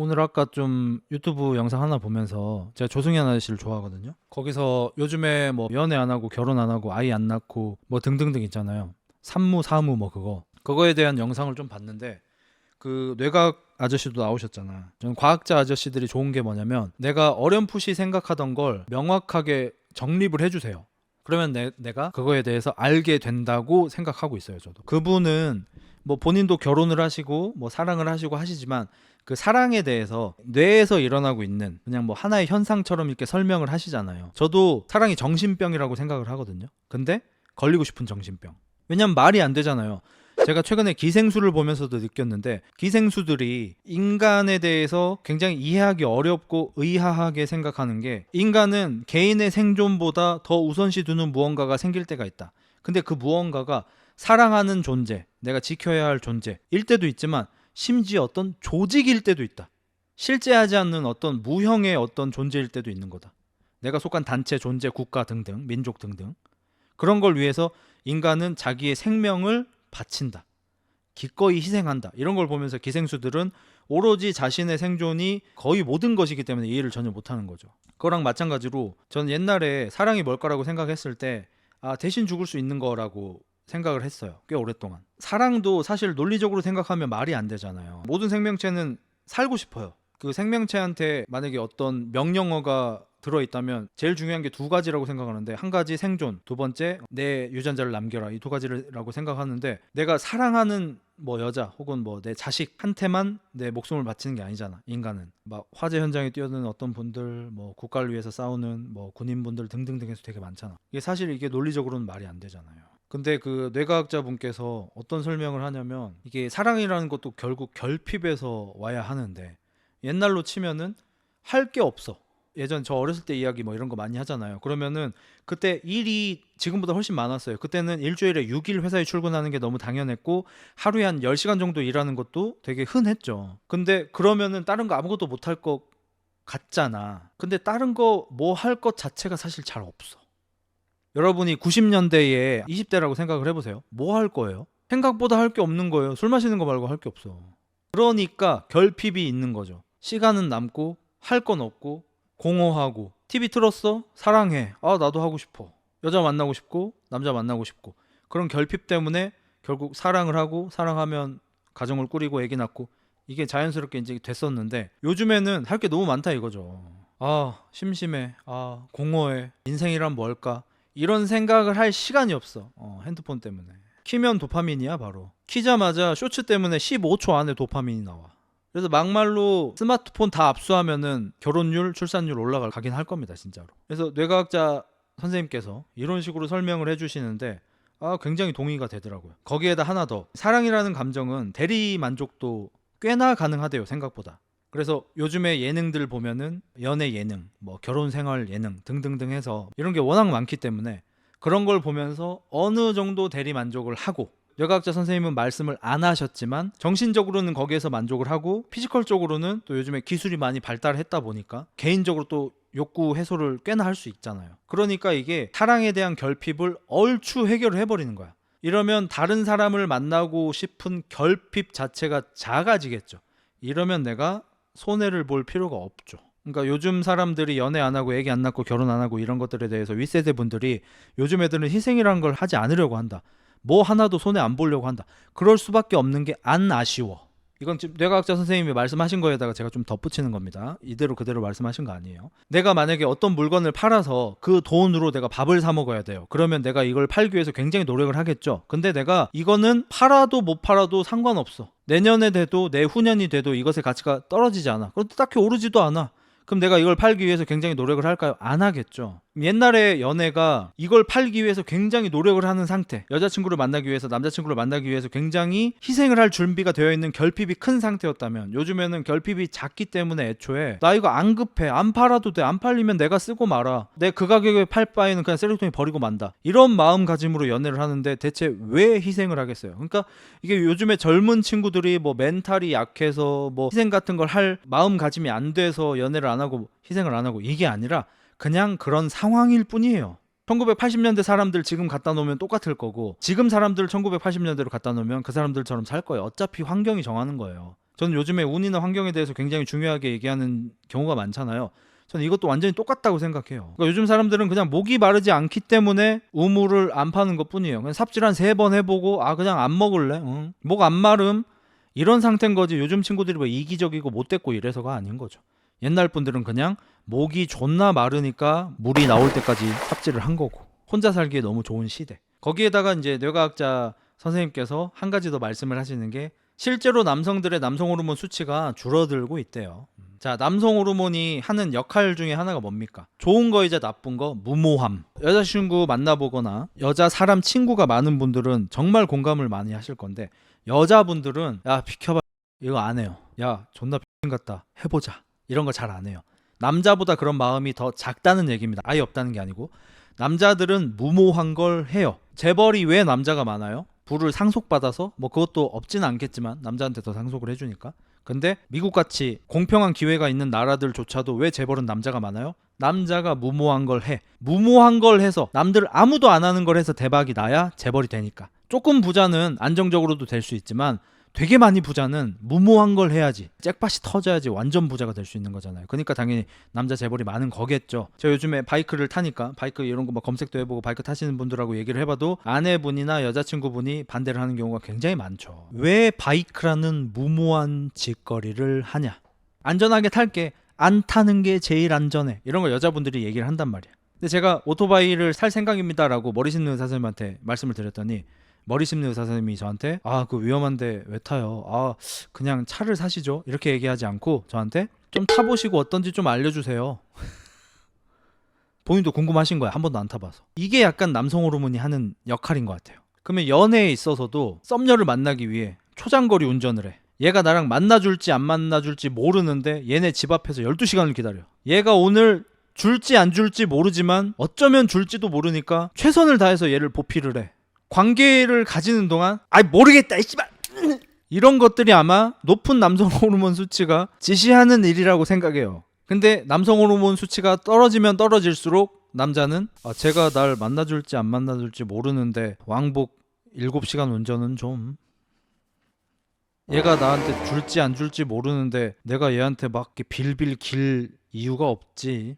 오늘 아까 좀 유튜브 영상 하나 보면서 제가 조승현 아저씨를 좋아하거든요. 거기서 요즘에 뭐 연애 안 하고 결혼 안 하고 아이 안 낳고 뭐 등등등 있잖아요. 산무 사무 뭐 그거 그거에 대한 영상을 좀 봤는데 그 뇌과학 아저씨도 나오셨잖아. 저는 과학자 아저씨들이 좋은 게 뭐냐면 내가 어렴풋이 생각하던 걸 명확하게 정립을 해주세요. 그러면 내, 내가 그거에 대해서 알게 된다고 생각하고 있어요. 저도 그분은 뭐 본인도 결혼을 하시고 뭐 사랑을 하시고 하시지만 그 사랑에 대해서 뇌에서 일어나고 있는 그냥 뭐 하나의 현상처럼 이렇게 설명을 하시잖아요. 저도 사랑이 정신병이라고 생각을 하거든요. 근데 걸리고 싶은 정신병. 왜냐면 말이 안 되잖아요. 제가 최근에 기생수를 보면서도 느꼈는데 기생수들이 인간에 대해서 굉장히 이해하기 어렵고 의아하게 생각하는 게 인간은 개인의 생존보다 더 우선시 두는 무언가가 생길 때가 있다. 근데 그 무언가가 사랑하는 존재, 내가 지켜야 할 존재일 때도 있지만 심지어 어떤 조직일 때도 있다. 실제하지 않는 어떤 무형의 어떤 존재일 때도 있는 거다. 내가 속한 단체, 존재, 국가 등등, 민족 등등. 그런 걸 위해서 인간은 자기의 생명을 바친다. 기꺼이 희생한다. 이런 걸 보면서 기생수들은 오로지 자신의 생존이 거의 모든 것이기 때문에 이해를 전혀 못하는 거죠. 그거랑 마찬가지로 저는 옛날에 사랑이 뭘까라고 생각했을 때 아, 대신 죽을 수 있는 거라고 생각을 했어요. 꽤 오랫동안. 사랑도 사실 논리적으로 생각하면 말이 안 되잖아요. 모든 생명체는 살고 싶어요. 그 생명체한테 만약에 어떤 명령어가 들어있다면 제일 중요한 게 두 가지라고 생각하는데 한 가지 생존, 두 번째 내 유전자를 남겨라. 이 두 가지라고 생각하는데 내가 사랑하는 뭐 여자 혹은 뭐 내 자식한테만 내 목숨을 바치는 게 아니잖아 인간은. 막 화재 현장에 뛰어드는 어떤 분들 뭐 국가를 위해서 싸우는 뭐 군인분들 등등등 해서 되게 많잖아. 이게 사실 이게 논리적으로는 말이 안 되잖아요. 근데 그 뇌과학자 분께서 어떤 설명을 하냐면 이게 사랑이라는 것도 결국 결핍에서 와야 하는데 옛날로 치면은 할 게 없어 예전 저 어렸을 때 이야기 뭐 이런 거 많이 하잖아요. 그러면은 그때 일이 지금보다 훨씬 많았어요. 그때는 일주일에 6일 회사에 출근하는 게 너무 당연했고 하루에 한 10시간 정도 일하는 것도 되게 흔했죠. 근데 그러면은 다른 거 아무것도 못 할 것 같잖아. 근데 다른 거 뭐 할 것 자체가 사실 잘 없어. 여러분이 90년대에 20대라고 생각을 해보세요. 뭐 할 거예요? 생각보다 할 게 없는 거예요. 술 마시는 거 말고 할 게 없어. 그러니까 결핍이 있는 거죠. 시간은 남고 할 건 없고 공허하고 TV 틀었어? 사랑해. 아 나도 하고 싶어. 여자 만나고 싶고 남자 만나고 싶고 그런 결핍 때문에 결국 사랑을 하고 사랑하면 가정을 꾸리고 애기 낳고 이게 자연스럽게 이제 됐었는데 요즘에는 할 게 너무 많다 이거죠. 아 심심해. 아 공허해. 인생이란 뭘까? 이런 생각을 할 시간이 없어. 어, 핸드폰 때문에. 키면 도파민이야 바로. 키자마자 쇼츠 때문에 15초 안에 도파민이 나와. 그래서 막말로 스마트폰 다 압수하면은 결혼율, 출산율 올라가긴 할 겁니다, 진짜로. 그래서 뇌과학자 선생님께서 이런 식으로 설명을 해주시는데 아 굉장히 동의가 되더라고요. 거기에다 하나 더 사랑이라는 감정은 대리 만족도 꽤나 가능하대요 생각보다. 그래서 요즘에 예능들 보면은 연애 예능, 뭐 결혼 생활 예능 등등등 해서 이런 게 워낙 많기 때문에 그런 걸 보면서 어느 정도 대리 만족을 하고 뇌과학자 선생님은 말씀을 안 하셨지만 정신적으로는 거기에서 만족을 하고 피지컬적으로는 또 요즘에 기술이 많이 발달했다 보니까 개인적으로 또 욕구 해소를 꽤나 할 수 있잖아요. 그러니까 이게 사랑에 대한 결핍을 얼추 해결을 해버리는 거야. 이러면 다른 사람을 만나고 싶은 결핍 자체가 작아지겠죠. 이러면 내가 손해를 볼 필요가 없죠. 그러니까 요즘 사람들이 연애 안 하고 애기 안 낳고 결혼 안 하고 이런 것들에 대해서 윗세대 분들이 요즘 애들은 희생이라는 걸 하지 않으려고 한다. 뭐 하나도 손해 안 보려고 한다. 그럴 수밖에 없는 게 안 아쉬워. 이건 지금 뇌과학자 선생님이 말씀하신 거에다가 제가 좀 덧붙이는 겁니다. 이대로 그대로 말씀하신 거 아니에요. 내가 만약에 어떤 물건을 팔아서 그 돈으로 내가 밥을 사 먹어야 돼요. 그러면 내가 이걸 팔기 위해서 굉장히 노력을 하겠죠. 근데 내가 이거는 팔아도 못 팔아도 상관없어. 내년에 돼도 내후년이 돼도 이것의 가치가 떨어지지 않아. 그것도 딱히 오르지도 않아. 그럼 내가 이걸 팔기 위해서 굉장히 노력을 할까요? 안 하겠죠. 옛날에 연애가 이걸 팔기 위해서 굉장히 노력을 하는 상태. 여자친구를 만나기 위해서 남자친구를 만나기 위해서 굉장히 희생을 할 준비가 되어 있는 결핍이 큰 상태였다면 요즘에는 결핍이 작기 때문에 애초에 나 이거 안 급해. 안 팔아도 돼. 안 팔리면 내가 쓰고 말아. 내 그 가격에 팔 바에는 그냥 쓰레기통에 버리고 만다. 이런 마음가짐으로 연애를 하는데 대체 왜 희생을 하겠어요? 그러니까 이게 요즘에 젊은 친구들이 뭐 멘탈이 약해서 뭐 희생 같은 걸 할 마음가짐이 안 돼서 연애를 안 하고 희생을 안 하고 이게 아니라 그냥 그런 상황일 뿐이에요. 1980년대 사람들 지금 갖다 놓으면 똑같을 거고 지금 사람들 1980년대로 갖다 놓으면 그 사람들처럼 살 거예요. 어차피 환경이 정하는 거예요. 저는 요즘에 운이나 환경에 대해서 굉장히 중요하게 얘기하는 경우가 많잖아요. 저는 이것도 완전히 똑같다고 생각해요. 그러니까 요즘 사람들은 그냥 목이 마르지 않기 때문에 우물을 안 파는 것 뿐이에요. 그냥 삽질 한 세 번 해보고 아 그냥 안 먹을래. 목안 마름 이런 상태인 거지. 요즘 친구들이 뭐 이기적이고 못됐고 이래서가 아닌 거죠. 옛날 분들은 그냥 목이 존나 마르니까 물이 나올 때까지 삽질을 한 거고 혼자 살기에 너무 좋은 시대. 거기에다가 이제 뇌과학자 선생님께서 한 가지 더 말씀을 하시는 게 실제로 남성들의 남성 호르몬 수치가 줄어들고 있대요. 자, 남성 호르몬이 하는 역할 중에 하나가 뭡니까? 좋은 거이자 나쁜 거, 무모함. 여자친구 만나보거나 여자 사람 친구가 많은 분들은 정말 공감을 많이 하실 건데 여자분들은 야 비켜봐 이거 안 해요. 야 존나 X 같다 해보자 이런 거 잘 안 해요. 남자보다 그런 마음이 더 작다는 얘기입니다. 아예 없다는 게 아니고 남자들은 무모한 걸 해요. 재벌이 왜 남자가 많아요? 부를 상속받아서 뭐 그것도 없지는 않겠지만 남자한테 더 상속을 해주니까. 근데 미국같이 공평한 기회가 있는 나라들조차도 왜 재벌은 남자가 많아요? 남자가 무모한 걸 해. 무모한 걸 해서 남들 아무도 안 하는 걸 해서 대박이 나야 재벌이 되니까. 조금 부자는 안정적으로도 될 수 있지만 되게 많이 부자는 무모한 걸 해야지 잭팟이 터져야지 완전 부자가 될 수 있는 거잖아요. 그러니까 당연히 남자 재벌이 많은 거겠죠. 제가 요즘에 바이크를 타니까 바이크 이런 거 막 검색도 해보고 바이크 타시는 분들하고 얘기를 해봐도 아내분이나 여자친구분이 반대를 하는 경우가 굉장히 많죠. 왜 바이크라는 무모한 짓거리를 하냐? 안전하게 탈게 안 타는 게 제일 안전해. 이런 거 여자분들이 얘기를 한단 말이야. 근데 제가 오토바이를 살 생각입니다라고 머리 심는 의사 선생님한테 말씀을 드렸더니 머리 심는 의사 선생님이 저한테 아 그 위험한데 왜 타요? 아 그냥 차를 사시죠. 이렇게 얘기하지 않고 저한테 좀 타보시고 어떤지 좀 알려주세요. 본인도 궁금하신 거야. 한 번도 안 타봐서. 이게 약간 남성 호르몬이 하는 역할인 것 같아요. 그러면 연애에 있어서도 썸녀를 만나기 위해 초장거리 운전을 해. 얘가 나랑 만나줄지 안 만나줄지 모르는데 얘네 집 앞에서 12시간을 기다려. 얘가 오늘 줄지 안 줄지 모르지만 어쩌면 줄지도 모르니까 최선을 다해서 얘를 보필을 해. 관계를 가지는 동안 아이 모르겠다 이 씨발 이런 것들이 아마 높은 남성 호르몬 수치가 지시하는 일이라고 생각해요. 근데 남성 호르몬 수치가 떨어지면 떨어질수록 남자는 아, 제가 날 만나줄지 안 만나줄지 모르는데 왕복 7시간 운전은 좀 얘가 나한테 줄지 안 줄지 모르는데 내가 얘한테 막 빌빌 길 이유가 없지.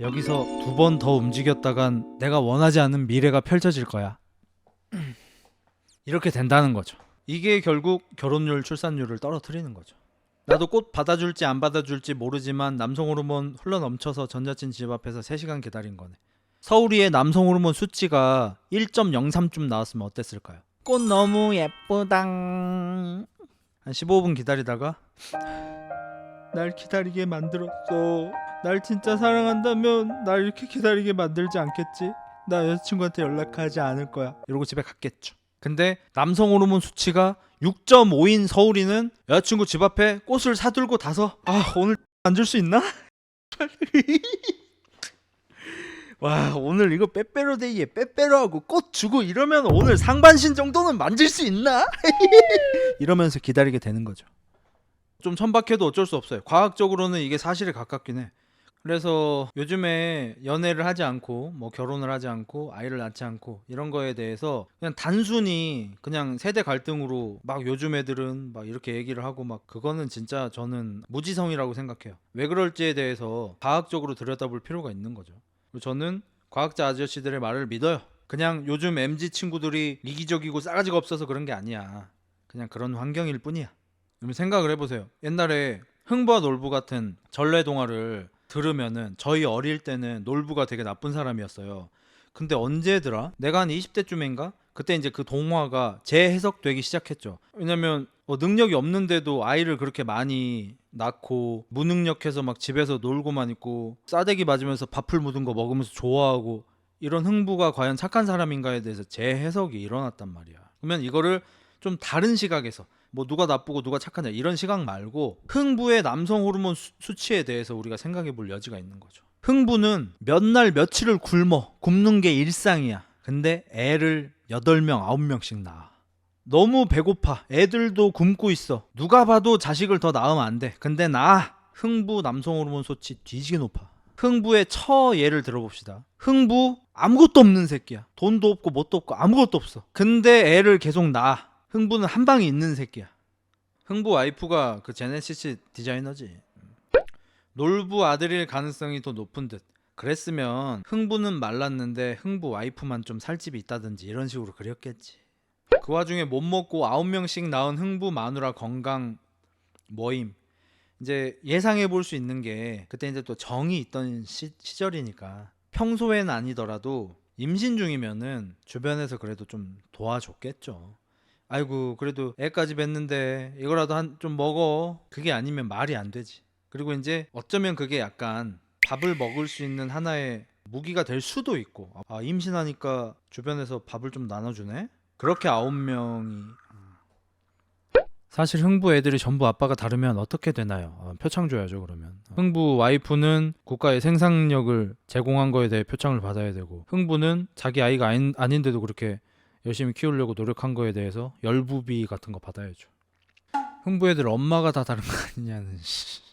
여기서 두 번 더 움직였다간 내가 원하지 않는 미래가 펼쳐질 거야. 이렇게 된다는 거죠. 이게 결국 결혼율, 출산율을 떨어뜨리는 거죠. 나도 꽃 받아줄지 안 받아줄지 모르지만 남성 호르몬 흘러 넘쳐서 전자친 집 앞에서 3시간 기다린 거네. 서울이의 남성 호르몬 수치가 1.03쯤 나왔으면 어땠을까요? 꽃 너무 예쁘당. 한 15분 기다리다가 날 기다리게 만들었어. 날 진짜 사랑한다면 날 이렇게 기다리게 만들지 않겠지? 나 여자친구한테 연락하지 않을 거야. 이러고 집에 갔겠죠. 근데 남성 호르몬 수치가 6.5인 서울이는 여자친구 집 앞에 꽃을 사들고 다서 아 오늘 안줄수 있나? 와 오늘 이거 빼빼로데이에 빼빼로하고 꽃 주고 이러면 오늘 상반신 정도는 만질 수 있나? 이러면서 기다리게 되는 거죠. 좀 천박해도 어쩔 수 없어요. 과학적으로는 이게 사실에 가깝긴 해. 그래서 요즘에 연애를 하지 않고 뭐 결혼을 하지 않고 아이를 낳지 않고 이런 거에 대해서 그냥 단순히 그냥 세대 갈등으로 막 요즘 애들은 막 이렇게 얘기를 하고 막 그거는 진짜 저는 무지성이라고 생각해요. 왜 그럴지에 대해서 과학적으로 들여다볼 필요가 있는 거죠. 저는 과학자 아저씨들의 말을 믿어요. 그냥 요즘 MZ 친구들이 이기적이고 싸가지가 없어서 그런 게 아니야. 그냥 그런 환경일 뿐이야. 그럼 생각을 해보세요. 옛날에 흥부와 놀부 같은 전래 동화를 들으면은 저희 어릴 때는 놀부가 되게 나쁜 사람이었어요. 근데 언제더라? 내가 한 20대쯤인가? 그때 이제 그 동화가 재해석되기 시작했죠. 왜냐면 어, 능력이 없는데도 아이를 그렇게 많이 낳고 무능력해서 막 집에서 놀고만 있고 싸대기 맞으면서 밥풀 묻은 거 먹으면서 좋아하고 이런 흥부가 과연 착한 사람인가에 대해서 재해석이 일어났단 말이야. 그러면 이거를 좀 다른 시각에서 뭐 누가 나쁘고 누가 착하냐 이런 시각 말고 흥부의 남성 호르몬 수, 수치에 대해서 우리가 생각해 볼 여지가 있는 거죠. 흥부는 몇 날 며칠을 굶어 굶는 게 일상이야. 근데 애를 8명, 9명씩 낳아. 너무 배고파. 애들도 굶고 있어. 누가 봐도 자식을 더 낳으면 안 돼. 근데 나 흥부 남성 호르몬 수치 뒤지게 높아. 흥부의 처 예를 들어봅시다. 흥부 아무것도 없는 새끼야. 돈도 없고 뭣도 없고 아무것도 없어. 근데 애를 계속 낳아. 흥부는 한 방에 있는 새끼야. 흥부 와이프가 그 제네시스 디자이너지. 놀부 아들일 가능성이 더 높은 듯. 그랬으면 흥부는 말랐는데 흥부 와이프만 좀 살집이 있다든지 이런 식으로 그렸겠지. 그 와중에 못 먹고 아홉 명씩 낳은 흥부 마누라 건강 모임. 이제 예상해 볼 수 있는 게 그때 이제 또 정이 있던 시, 시절이니까 평소엔 아니더라도 임신 중이면은 주변에서 그래도 좀 도와줬겠죠. 아이고 그래도 애까지 뵀는데 이거라도 한 좀 먹어. 그게 아니면 말이 안 되지. 그리고 이제 어쩌면 그게 약간 밥을 먹을 수 있는 하나의 무기가 될 수도 있고 아 임신하니까 주변에서 밥을 좀 나눠주네. 그렇게 아홉 명이 사실 흥부 애들이 전부 아빠가 다르면 어떻게 되나요? 어, 표창 줘야죠 그러면. 흥부 와이프는 국가의 생산력을 제공한 거에 대해 표창을 받아야 되고 흥부는 자기 아이가 아닌, 아닌데도 그렇게 열심히 키우려고 노력한 거에 대해서 열부비 같은 거 받아야죠. 흥부 애들 엄마가 다 다른 거 아니냐는. 씨.